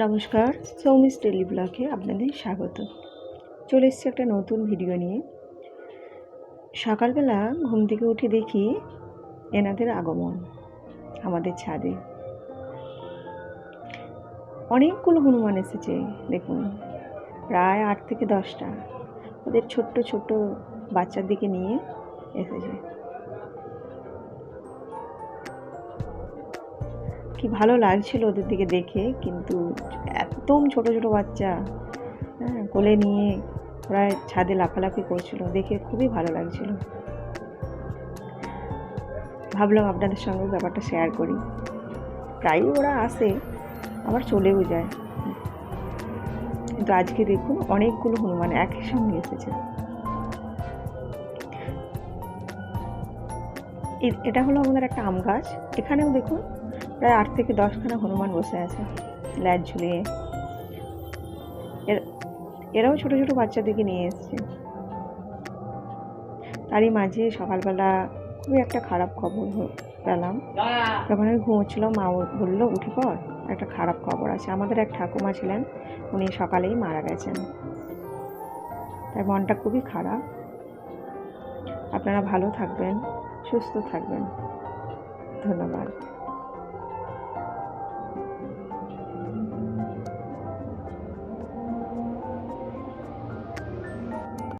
নমস্কার, সৌমিস টেলি ব্লগে আপনাদের স্বাগত। চলে এসেছি একটা নতুন ভিডিও নিয়ে। সকালবেলা ঘুম থেকে উঠে দেখি এনাদের আগমন আমাদের ছাদে। অনেকগুলো হনুমান এসেছে, দেখুন। প্রায় আট থেকে দশটা। ওদের ছোট্ট ছোট্ট বাচ্চার দিকে নিয়ে এসেছে। কি ভালো লাগছিল ওদের দিকে দেখে, কিন্তু একদম ছোট ছোট বাচ্চা হ্যাঁ কোলে নিয়ে ওরা ছাদে লাফালাফি করছিল, দেখে খুবই ভালো লাগছিল। ভাবলাম আপনাদের সঙ্গে ব্যাপারটা শেয়ার করি। প্রায়ই ওরা আসে, আবার চলেও যায়। কিন্তু আজকে দেখুন অনেকগুলো হনুমান একই সঙ্গে এসেছে। এটা হলো আমাদের একটা আম গাছ। এখানেও দেখুন প্রায় আট থেকে দশখানা হনুমান বসে আছে, ল্যাজ ঝুলিয়ে। এর- এরাও ছোট ছোট বাচ্চাদেরকে নিয়ে এসছে। তারই মাঝে সকালবেলা খুবই একটা খারাপ খবর পেলাম। যখন আমি ঘুমোচ্ছিলাম, মা বলল, উঠে পর একটা খারাপ খবর আছে। আমাদের এক ঠাকুমা ছিলেন, উনি সকালেই মারা গেছেন। তাই মনটা খুবই খারাপ। আপনারা ভালো থাকবেন, সুস্থ থাকবেন। ধন্যবাদ।